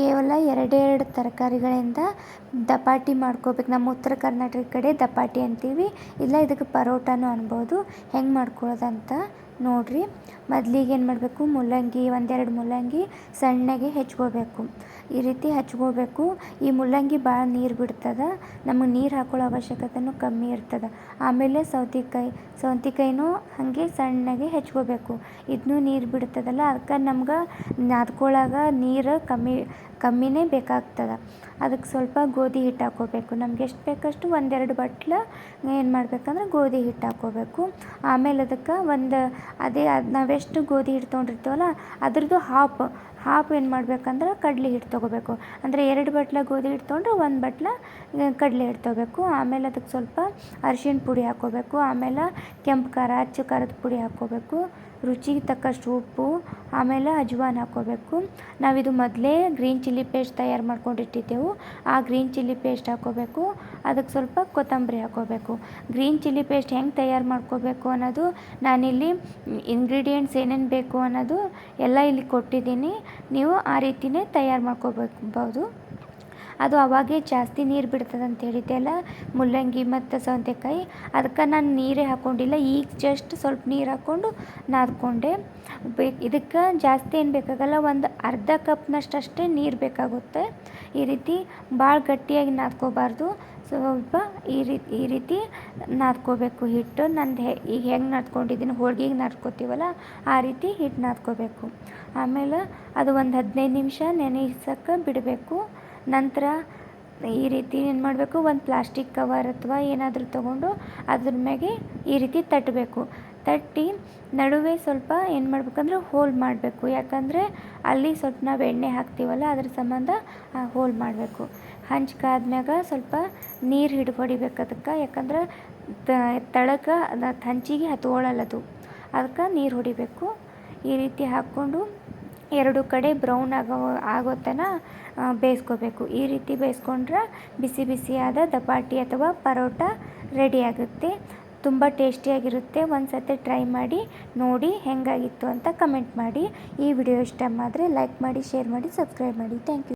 ಕೇವಲ ಎರಡೆರಡು ತರಕಾರಿಗಳಿಂದ ದಪಾಟಿ ಮಾಡ್ಕೋಬೇಕು. ನಮ್ಮ ಉತ್ತರ ಕರ್ನಾಟಕ ಕಡೆ ದಪಾಟಿ ಅಂತೀವಿ. ಇಲ್ಲ, ಇದಕ್ಕೆ ಪರೋಟನೂ ಅನ್ಬೋದು. ಹೆಂಗೆ ಮಾಡ್ಕೊಳ್ಳೋದಂತ ನೋಡಿರಿ. ಮೊದ್ಲಿಗೆ ಏನು ಮಾಡಬೇಕು? ಮೂಲಂಗಿ ಒಂದೆರಡು ಮೂಲಂಗಿ ಸಣ್ಣಗೆ ಹೆಚ್ಕೋಬೇಕು ಈ ರೀತಿ ಹಚ್ಕೋಬೇಕು ಈ ಮೂಲಂಗಿ ಭಾಳ ನೀರು ಬಿಡ್ತದೆ. ನಮಗೆ ನೀರು ಹಾಕೊಳ್ಳೋ ಅವಶ್ಯಕತೆಯೂ ಕಮ್ಮಿ ಇರ್ತದೆ. ಆಮೇಲೆ ಸೌತೆಕಾಯಿ. ಸೌತೆಕಾಯಿನೂ ಹಾಗೆ ಸಣ್ಣಗೆ ಹೆಚ್ಕೋಬೇಕು ಇದನ್ನೂ ನೀರು ಬಿಡ್ತದಲ್ಲ, ಅದಕ್ಕೆ ನಮ್ಗೆ ನಾದ್ಕೊಳ್ಳಾಗ ನೀರು ಕಮ್ಮಿ ಕಮ್ಮಿನೇ ಬೇಕಾಗ್ತದೆ. ಅದಕ್ಕೆ ಸ್ವಲ್ಪ ಗೋಧಿ ಹಿಟ್ಟು ಹಾಕ್ಕೋಬೇಕು. ನಮ್ಗೆ ಎಷ್ಟು ಬೇಕಷ್ಟು ಒಂದೆರಡು ಬಟ್ಲು ಏನು ಮಾಡ್ಬೇಕಂದ್ರೆ ಗೋಧಿ ಹಿಟ್ಟು ಹಾಕ್ಕೋಬೇಕು. ಆಮೇಲೆ ಅದಕ್ಕೆ ಒಂದು ಅದೇ ಅದು ನಾವೆಷ್ಟು ಗೋಧಿ ಹಿಟ್ಟು ತೊಗೊಂಡಿರ್ತೀವಲ್ಲ, ಅದ್ರದ್ದು ಹಾಪ್ ಹಾಪ್ ಏನು ಮಾಡ್ಬೇಕಂದ್ರೆ ಕಡ್ಲೆ ಹಿಟ್ಟು ತೊಗೋಬೇಕು. ಅಂದರೆ ಎರಡು ಬಟ್ಲ ಗೋಧಿ ಹಿಟ್ಟು ತೊಗೊಂಡ್ರೆ ಒಂದು ಬಟ್ಲ ಕಡಲೆ ಹಿಟ್ಟು ತೊಗೋಬೇಕು. ಆಮೇಲೆ ಅದಕ್ಕೆ ಸ್ವಲ್ಪ ಅರ್ಶಿಣ ಪುಡಿ ಹಾಕ್ಕೋಬೇಕು. ಆಮೇಲೆ ಕೆಂಪು ಖಾರ, ಅಚ್ಚು ಖಾರದ ಪುಡಿ ಹಾಕ್ಕೋಬೇಕು. ರುಚಿಗೆ ತಕ್ಕಷ್ಟು ಉಪ್ಪು ಆಮೇಲೆ ಅಜ್ವಾನ ಹಾಕ್ಕೋಬೇಕು. ನಾವಿದು ಮೊದಲೇ ಗ್ರೀನ್ ಚಿಲ್ಲಿ ಪೇಸ್ಟ್ ತಯಾರು ಮಾಡ್ಕೊಂಡಿಟ್ಟಿದ್ದೆವು. ಆ ಗ್ರೀನ್ ಚಿಲ್ಲಿ ಪೇಸ್ಟ್ ಹಾಕ್ಕೋಬೇಕು. ಅದಕ್ಕೆ ಸ್ವಲ್ಪ ಕೊತ್ತಂಬರಿ ಹಾಕ್ಕೋಬೇಕು. ಗ್ರೀನ್ ಚಿಲ್ಲಿ ಪೇಸ್ಟ್ ಹೆಂಗೆ ತಯಾರು ಮಾಡ್ಕೋಬೇಕು ಅನ್ನೋದು ನಾನಿಲ್ಲಿ ಇಂಗ್ರೀಡಿಯೆಂಟ್ಸ್ ಏನೇನು ಬೇಕು ಅನ್ನೋದು ಎಲ್ಲ ಇಲ್ಲಿ ಕೊಟ್ಟಿದ್ದೀನಿ. ನೀವು ಆ ರೀತಿಯೇ ತಯಾರು ಮಾಡ್ಕೋಬೇಕು ಅದು ಅವಾಗೇ ಜಾಸ್ತಿ ನೀರು ಬಿಡ್ತದೆ ಅಂತ ಹೇಳಿದ್ದೆಲ್ಲ ಮೂಲಂಗಿ ಮತ್ತು ಸೌತೆಕಾಯಿ. ಅದಕ್ಕೆ ನಾನು ನೀರೇ ಹಾಕ್ಕೊಂಡಿಲ್ಲ ಈಗ ಜಸ್ಟ್ ಸ್ವಲ್ಪ ನೀರು ಹಾಕ್ಕೊಂಡು ನಾದ್ಕೊಂಡೆ. ಬೇಕು, ಇದಕ್ಕೆ ಜಾಸ್ತಿ ಏನು ಬೇಕಾಗಲ್ಲ, ಒಂದು ಅರ್ಧ ಕಪ್ನಷ್ಟು ಅಷ್ಟೇ ನೀರು ಬೇಕಾಗುತ್ತೆ. ಈ ರೀತಿ ಭಾಳ ಗಟ್ಟಿಯಾಗಿ ನಾದ್ಕೋಬಾರ್ದು. ಸ್ವಲ್ಪ ಈ ರೀತಿ ಈ ರೀತಿ ನಾದ್ಕೋಬೇಕು ಹಿಟ್ಟು. ನಂದು ಹೆ, ಈಗ ಹೆಂಗೆ ನಾದ್ಕೊಂಡಿದ್ದೀನಿ, ಹೋಳ್ಗೆಗೆ ನಾದ್ಕೋತೀವಲ್ಲ, ಆ ರೀತಿ ಹಿಟ್ಟು ನಾದ್ಕೋಬೇಕು. ಆಮೇಲೆ ಅದು ಒಂದು ಹದಿನೈದು ನಿಮಿಷ ನೆನೆಸಕ್ಕೆ ಬಿಡಬೇಕು. ನಂತರ ಈ ರೀತಿ ಏನು ಮಾಡಬೇಕು? ಒಂದು ಪ್ಲಾಸ್ಟಿಕ್ ಕವರ್ ಅಥವಾ ಏನಾದರೂ ತೊಗೊಂಡು ಅದ್ರ ಮ್ಯಾಗೆ ಈ ರೀತಿ ತಟ್ಟಬೇಕು ತಟ್ಟಿ ನಡುವೆ ಸ್ವಲ್ಪ ಏನು ಮಾಡ್ಬೇಕಂದ್ರೆ ಹೋಲ್ ಮಾಡಬೇಕು. ಯಾಕಂದರೆ ಅಲ್ಲಿ ಸ್ವಲ್ಪ ನಾವು ಎಣ್ಣೆ ಹಾಕ್ತೀವಲ್ಲ, ಅದ್ರ ಸಂಬಂಧ ಹೋಲ್ ಮಾಡಬೇಕು. ಹಂಚ್ಕಾದ್ಮ್ಯಾಗ ಸ್ವಲ್ಪ ನೀರು ಹಿಡ್ ಹೊಡಿಬೇಕು ಅದಕ್ಕೆ. ಯಾಕಂದ್ರೆ ತಳಕ್ಕೆ ಅದು ಹಂಚಿಗೆ ಹತ್ಕೊಳ್ಳಲ್ಲ ಅದು ಅದಕ್ಕೆ ನೀರು ಹೊಡಿಬೇಕು. ಈ ರೀತಿ ಹಾಕ್ಕೊಂಡು ಎರಡು ಕಡೆ ಬ್ರೌನ್ ಆಗೋ ಆಗೋ ತನಕ ಬೇಯಿಸ್ಕೋಬೇಕು. ಈ ರೀತಿ ಬೇಯಿಸ್ಕೊಂಡ್ರೆ ಬಿಸಿ ಬಿಸಿಯಾದ ದಪಾಟಿ ಅಥವಾ ಪರೋಟ ರೆಡಿ ಆಗುತ್ತೆ. ತುಂಬ ಟೇಸ್ಟಿಯಾಗಿರುತ್ತೆ. ಒಂದು ಸತಿ ಟ್ರೈ ಮಾಡಿ, ನೋಡಿ ಹೇಗಾಗಿತ್ತು ಅಂತ ಕಮೆಂಟ್ ಮಾಡಿ. ಈ ವಿಡಿಯೋ ಇಷ್ಟ ಆದರೆ ಲೈಕ್ ಮಾಡಿ ಶೇರ್ ಮಾಡಿ ಸಬ್ಸ್ಕ್ರೈಬ್ ಮಾಡಿ. Thank you